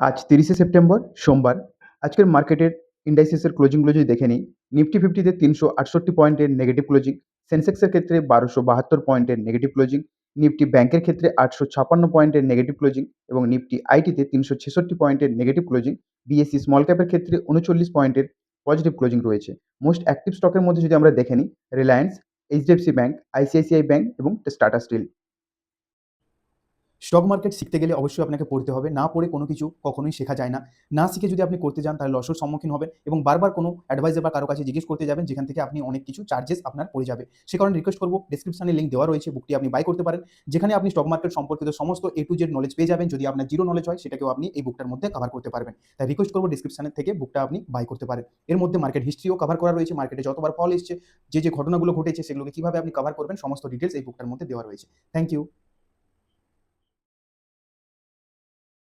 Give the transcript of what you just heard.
আজ তিরিশে সেপ্টেম্বর, সোমবার। আজকের মার্কেটের ইন্ডাইসিসের ক্লোজিংগুলো যদি দেখে নিই নিফটি ফিফটিতে তিনশো আটষট্টি পয়েন্টের নেগেটিভ ক্লোজিং সেন্সেক্সের ক্ষেত্রে বারোশো বাহাত্তর পয়েন্টের নেগেটিভ ক্লোজিং নিফটি ব্যাংকের ক্ষেত্রে আটশো ছাপান্ন পয়েন্টের নেগেটিভ ক্লোজিং এবং নিফটি আইটিতে তিনশো ছেষট্টি পয়েন্টের নেগেটিভ ক্লোজিং বিএসসি স্মল ক্যাপের ক্ষেত্রে উনচল্লিশ পয়েন্টের পজিটিভ ক্লোজিং রয়েছে। মোস্ট অ্যাক্টিভ স্টকের মধ্যে যদি আমরা দেখে নিই Reliance HDFC bank ICICI bank এবং টাটা স্টিল স্টক মার্কেট শিখতে গেলে অবশ্যই আপনাকে পড়তে হবে। না পড়ে কোনো কিছু কখনোই শেখা যায় না। না শিখে যদি আপনি করতে যান, তাহলে লসের সম্মুখীন হবেন এবং বারবার কোনো অ্যাডভাইজার বা কারও কাছে জিজ্ঞেস করতে যাবেন, যেখান থেকে আপনি অনেক কিছু চার্জেস আপনার পড়ে যাবে। সে কারণে রিকোয়েস্ট করব ডিসক্রিপশনে লিঙ্ক দেওয়া রয়েছে বুকটি আপনি বাই করতে পারেন। যেখানে আপনি স্টক মার্কেট সম্পর্কিত সমস্ত এ টু জেড নলেজ পেয়ে যাবেন। যদি আপনার জিরো নলেজ হয়, সেটাকেও আপনি এই বুকটার মধ্যে কভার করতে পারবেন। তাই রিকোয়েস্ট করব ডিসক্রিপশনের থেকে বুকটা আপনি বাই করতে পারেন। এর মধ্যে মার্কেট হিস্ট্রিও কভার করা রয়েছে। মার্কেটে যতবার ফল এসছে, যে যে, ঘটনাগুলো ঘটেছে, সেগুলোকে কীভাবে আপনি কভার করবেন, সমস্ত ডিটেলস এই বুকটার মধ্যে দেওয়া রয়েছে। Thank you